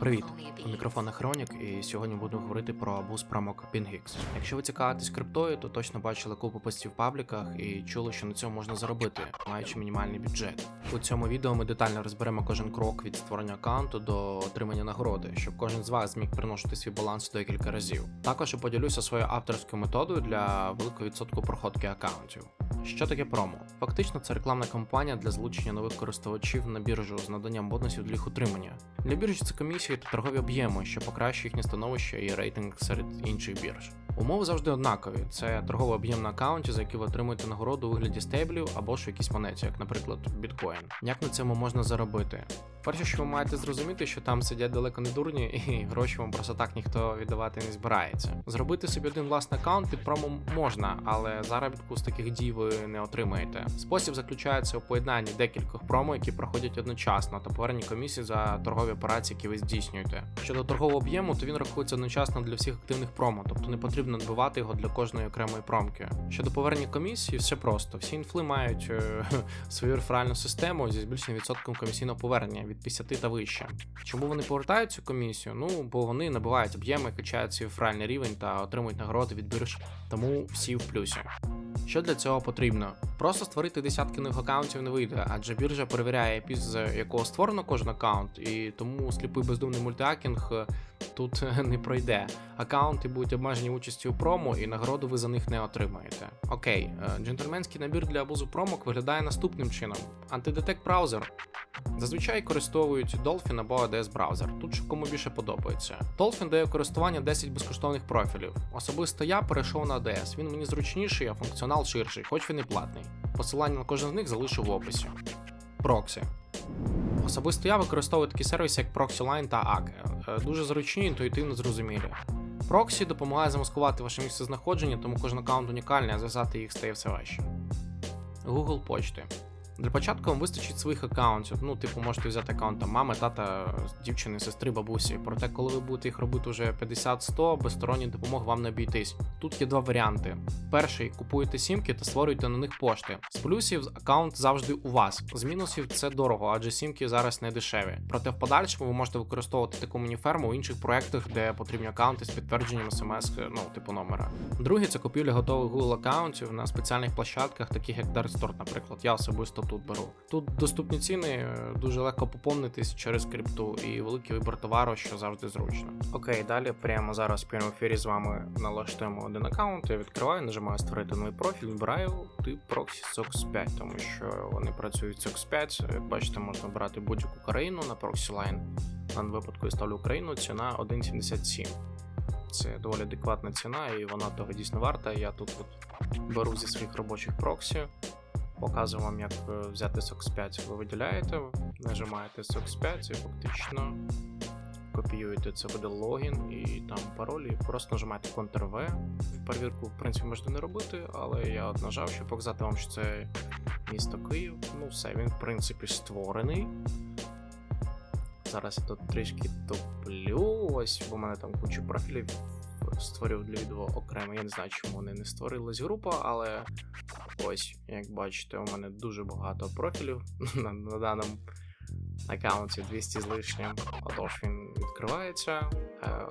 Привіт, у мікрофона Хронік, і сьогодні буду говорити про абуз промок PingX. Якщо ви цікавитесь криптою, то точно бачили купу постів в пабліках і чули, що на цьому можна заробити, маючи мінімальний бюджет. У цьому відео ми детально розберемо кожен крок від створення аккаунту до отримання нагороди, щоб кожен з вас зміг приносити свій баланс декілька разів. Також поділюся своєю авторською методою для великого відсотку проходки аккаунтів. Що таке промо? Фактично, це рекламна кампанія для залучення нових користувачів на біржу з наданням бонусів для їх утримання. Для біржі це комісії та торгові об'єми, що покращує їхнє становище і рейтинг серед інших бірж. Умови завжди однакові: це торговий об'єм на аккаунті, за який ви отримуєте нагороду у вигляді стейблів або ж якісь монеті, як, наприклад, біткоін. Як на цьому можна заробити? Перше, що ви маєте зрозуміти, що там сидять далеко не дурні, і гроші вам просто так ніхто віддавати не збирається. Зробити собі один власний аккаунт під промо можна, але заробітку з таких дій ви не отримаєте. Спосіб заключається у поєднанні декількох промо, які проходять одночасно, та поверненні комісії за торгові операції, які ви здійснюєте. Щодо торгового об'єму, то він рахується одночасно для всіх активних промо, тобто не потрібно надбивати його для кожної окремої промки. Щодо повернення комісії, все просто. Всі інфли мають е, свою реферальну систему зі збільшеним відсотком комісійного повернення від 50 та вище. Чому вони повертають цю комісію? Ну бо вони набивають об'єми, качають свій реферальний рівень та отримують нагороди від бірж, тому всі в плюсі. Що для цього потрібно? Просто створити десятки нових аккаунтів не вийде, адже біржа перевіряє IP, з якого створено кожен аккаунт, і тому сліпий бездумний мультиакінг е, тут не пройде. Аккаунти будуть обмежені участю у промо, і нагороду ви за них не отримаєте. Окей, е, джентльменський набір для абузу промок виглядає наступним чином: антидетект браузер. Зазвичай використовують Dolphin або ADS браузер. Тут кому більше подобається. Dolphin дає користування 10 безкоштовних профілів. Особисто я перейшов на ADS. Він мені зручніший, а функціонал ширший, хоч він і платний. Посилання на кожен з них залишу в описі. Проксі. Особисто я використовую такі сервіси, як ProxyLine та AKE. Е, Дуже зручні, інтуїтивно зрозумілі. Проксі допомагає замаскувати ваше місце знаходження, тому кожен аккаунт унікальний, а зв'язати їх стає все важче. Google почти. Для початку вам вистачить своїх аккаунтів. Ну, типу, можете взяти аккаунт там, мами, тата, дівчини, сестри, бабусі. Проте, коли ви будете їх робити вже 50-100, без сторонньої допомоги вам не обійтись. Тут є два варіанти. Перший купуєте сімки та створюєте на них пошти. З плюсів аккаунт завжди у вас. З мінусів це дорого, адже сімки зараз не дешеві. Проте в подальшому ви можете використовувати таку мініферму у інших проєктах, де потрібні аккаунти з підтвердженням смс, ну, типу номера. Другий це купівля готових Google аккаунтів на спеціальних площадках, таких як Darkstore, наприклад. Я особисто тут беру. Тут доступні ціни, е, дуже легко поповнитись через крипту і великий вибір товару, що завжди зручно. Окей, далі прямо зараз в прямому ефірі з вами налаштуємо один аккаунт. Я відкриваю, нажимаю створити новий профіль, вибираю тип Proxy SOX 5, тому що вони працюють SOX 5. Як бачите, можна брати будь-яку країну на ProxyLine. В даному випадку я ставлю Україну, ціна 1.77. Це доволі адекватна ціна, і вона того дійсно варта. Я тут от беру зі своїх робочих проксі, показую вам, як е, взяти SOX 5. Ви виділяєте, нажимаєте SOX 5 і фактично копіюєте це буде логін і там пароль, просто нажимаєте Ctrl-V. Перевірку, в принципі, можете не робити, але я нажав, щоб показати вам, що це місто Київ. Ну, все, він, в принципі, створений. Зараз я тут трішки топлю. Ось, бо в мене там куча профілів створив для відео окремо. Я не знаю, чому вони не створилась група, але ось, як бачите, у мене дуже багато профілів на, на даному аккаунті 200 з лишнім. Отож він відкривається. Е,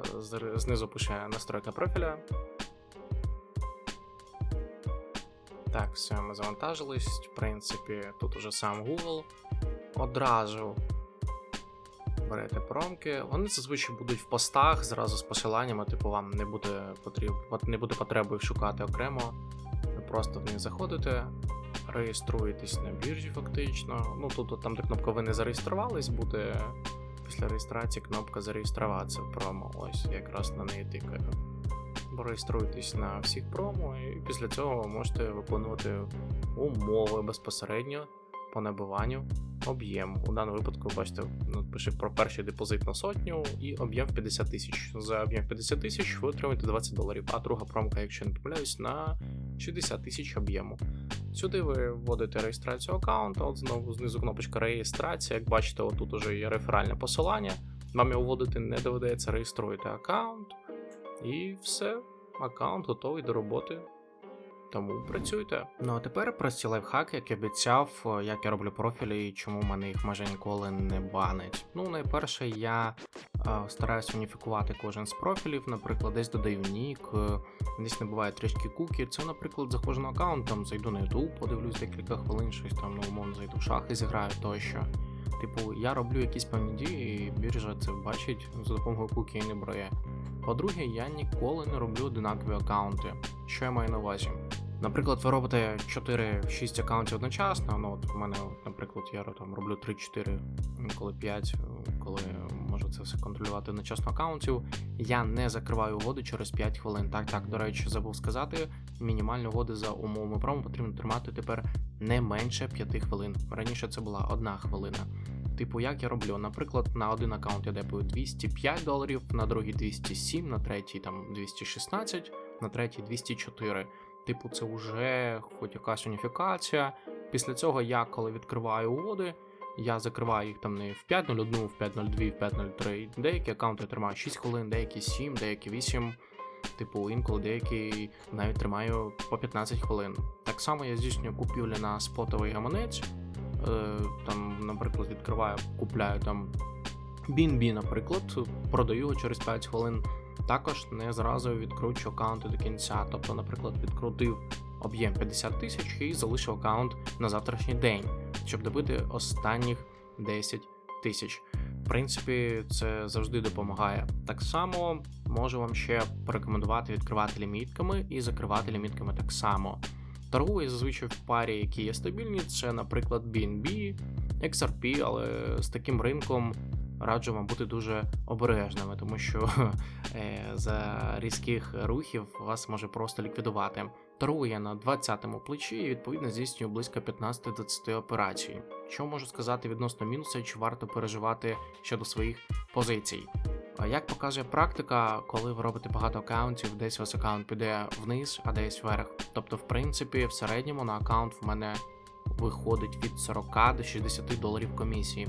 Знизу пише настройка профіля. Так, все, ми завантажились. В принципі, тут уже сам Google. Одразу берете промки. Вони зазвичай будуть в постах зразу з посиланнями, типу вам не буде потріб... не буде потреби їх шукати окремо. Ви просто в них заходите, реєструєтесь на біржі фактично. Ну тут там, де кнопка ви не зареєструвались, буде після реєстрації кнопка зареєструватися в промо. Ось якраз на неї тикаю. Реєструйтесь на всіх промо, і після цього ви можете виконувати умови безпосередньо по набиванню об'єм. У даному випадку, бачите, ну, пише про перший депозит на сотню і об'єм 50 тисяч. За об'єм 50 тисяч ви отримаєте 20 доларів, а друга промка, якщо не помиляюсь, на 60 тисяч об'єму. Сюди ви вводите реєстрацію аккаунта, от знову знизу кнопочка реєстрація. Як бачите, отут уже є реферальне посилання. Вам його вводити не доведеться, реєструєте аккаунт, і все, аккаунт готовий до роботи. Тому працюйте. Ну а тепер прості лайфхаки, як і обіцяв, е, як я роблю профілі і чому мене їх майже ніколи не банить. Ну, найперше, я е, стараюся уніфікувати кожен з профілів, наприклад, десь додаю нік, е, десь не буває трішки куки. Це, наприклад, заходжу на аккаунт, там зайду на YouTube, подивлюсь декілька хвилин, щось там ну, умовно зайду в шахи, зіграю тощо. Типу, я роблю якісь певні дії, і біржа це бачить за допомогою куки і не броє. По-друге, я ніколи не роблю одинакові аккаунти. Що я маю на увазі? Наприклад, ви робите 4-6 аккаунтів одночасно. Ну, от у мене, наприклад, я там роблю 3-4, інколи 5, коли можу це все контролювати одночасно аккаунтів. Я не закриваю угоди через 5 хвилин. Так, так, до речі, забув сказати, мінімальні угоди за умовами промо потрібно тримати тепер не менше 5 хвилин. Раніше це була одна хвилина. Типу, як я роблю? Наприклад, на один аккаунт я депаю 205 доларів, на другий 207, на третій там 216, на третій 204. Типу, це вже хоч якась уніфікація. Після цього я, коли відкриваю угоди, я закриваю їх там не в 5.01, в 5.02, в 5.03. Деякі аккаунти тримають 6 хвилин, деякі 7, деякі 8. Типу, інколи деякі навіть тримаю по 15 хвилин. Так само я здійснюю купівлі на спотовий гаманець. Е, там, наприклад, відкриваю, купляю там BNB, наприклад, продаю його через 5 хвилин. Також не зразу відкручу аккаунти до кінця. Тобто, наприклад, відкрутив об'єм 50 тисяч і залишив аккаунт на завтрашній день, щоб добити останніх 10 тисяч. В принципі, це завжди допомагає. Так само можу вам ще порекомендувати відкривати лімітками і закривати лімітками так само. Торгую зазвичай в парі, які є стабільні, це, наприклад, BNB, XRP, але з таким ринком раджу вам бути дуже обережними, тому що е, за різких рухів вас може просто ліквідувати. Торгую я на 20-му плечі і відповідно здійснюю близько 15-20 операцій. Що можу сказати відносно мінуса, чи варто переживати щодо своїх позицій? Як показує практика, коли ви робите багато аккаунтів, десь у вас аккаунт піде вниз, а десь вверх. Тобто, в принципі, в середньому на аккаунт в мене виходить від 40 до 60 доларів комісії.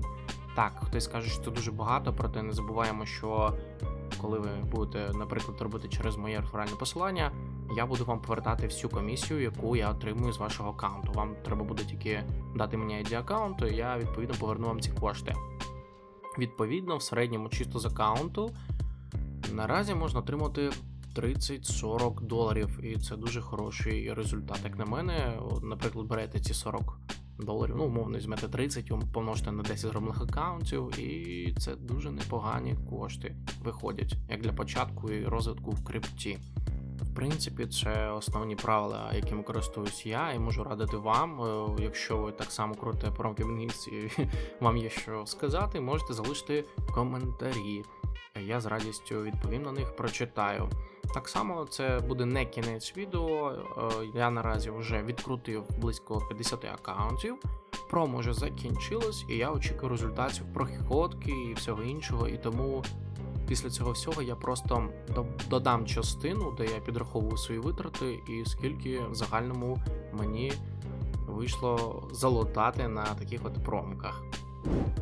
Так, хтось скаже, що це дуже багато, проте не забуваємо, що коли ви будете, наприклад, робити через моє реферальне посилання, я буду вам повертати всю комісію, яку я отримую з вашого аккаунту. Вам треба буде тільки дати мені ID аккаунту, і я відповідно поверну вам ці кошти. Відповідно, в середньому чисто з аккаунту наразі можна отримати 30-40 доларів, і це дуже хороший результат. Як на мене, наприклад, берете ці 40 доларів, ну, умовно, візьмете 30, помножте на 10 зроблених аккаунтів, і це дуже непогані кошти виходять, як для початку і розвитку в крипті. В принципі, це основні правила, якими користуюсь я, і можу радити вам. Е, Якщо ви так само крутите промкібність і вам є що сказати, можете залишити коментарі. Я з радістю відповім на них, прочитаю. Так само це буде не кінець відео. е, Я наразі вже відкрутив близько 50 аккаунтів. Промо вже закінчилось, і я очікую результатів проходки і всього іншого. І тому після цього всього я просто додам частину, де я підраховую свої витрати, і скільки в загальному мені вийшло залутати на таких от промках.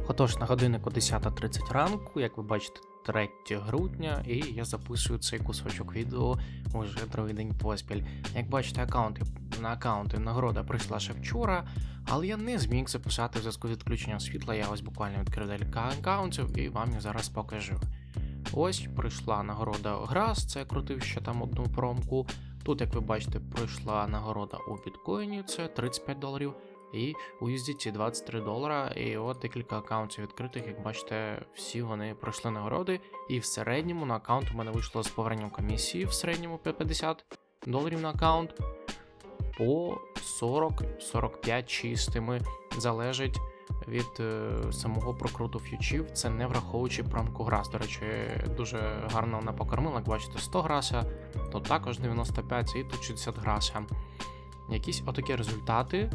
Отож, на годиннику 10.30 ранку, як ви бачите, 3 грудня, і я записую цей кусочок відео уже другий день поспіль. Як бачите, аккаунти на аккаунти нагорода прийшла ще вчора, але я не зміг записати в зв'язку з відключенням світла. Я ось буквально відкрив декілька аккаунтів і вам їх зараз покажу. Ось прийшла нагорода Грас, це я крутив ще там одну промку. Тут, як ви бачите, прийшла нагорода у біткоїні, це 35 доларів. І у USDT 23 долара. І от декілька аккаунтів відкритих, як бачите, всі вони пройшли нагороди. І в середньому на аккаунт у мене вийшло з поверненням комісії в середньому 50 доларів на аккаунт по 40-45 чистими. Залежить від е, самого прокруту фьючів. Це не враховуючи промку грас. До речі, дуже гарно вона покормила. Як бачите, 100 граса, то також 95 і тут 60 граса. Якісь отакі результати.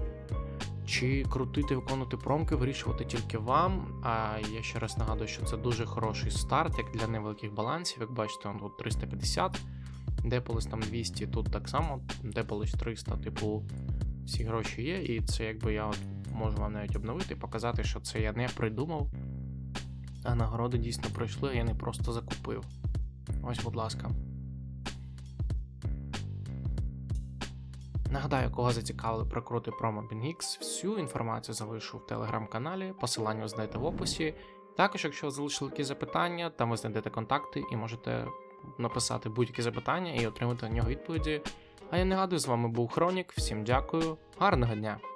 Чи крутити, виконувати промки, вирішувати тільки вам. А я ще раз нагадую, що це дуже хороший старт, як для невеликих балансів. Як бачите, тут 350, депалось там 200, тут так само, депалось 300, типу, всі гроші є, і це якби я от можу вам навіть обновити і показати, що це я не придумав, а нагороди дійсно пройшли, а я не просто закупив. Ось, будь ласка. Нагадаю, кого зацікавили прокрути промо BingX, всю інформацію залишу в телеграм-каналі, посилання знайдете в описі. Також, якщо залишили якісь запитання, там ви знайдете контакти і можете написати будь-які запитання і отримати на нього відповіді. А я нагадую, з вами був Хронік. Всім дякую, гарного дня!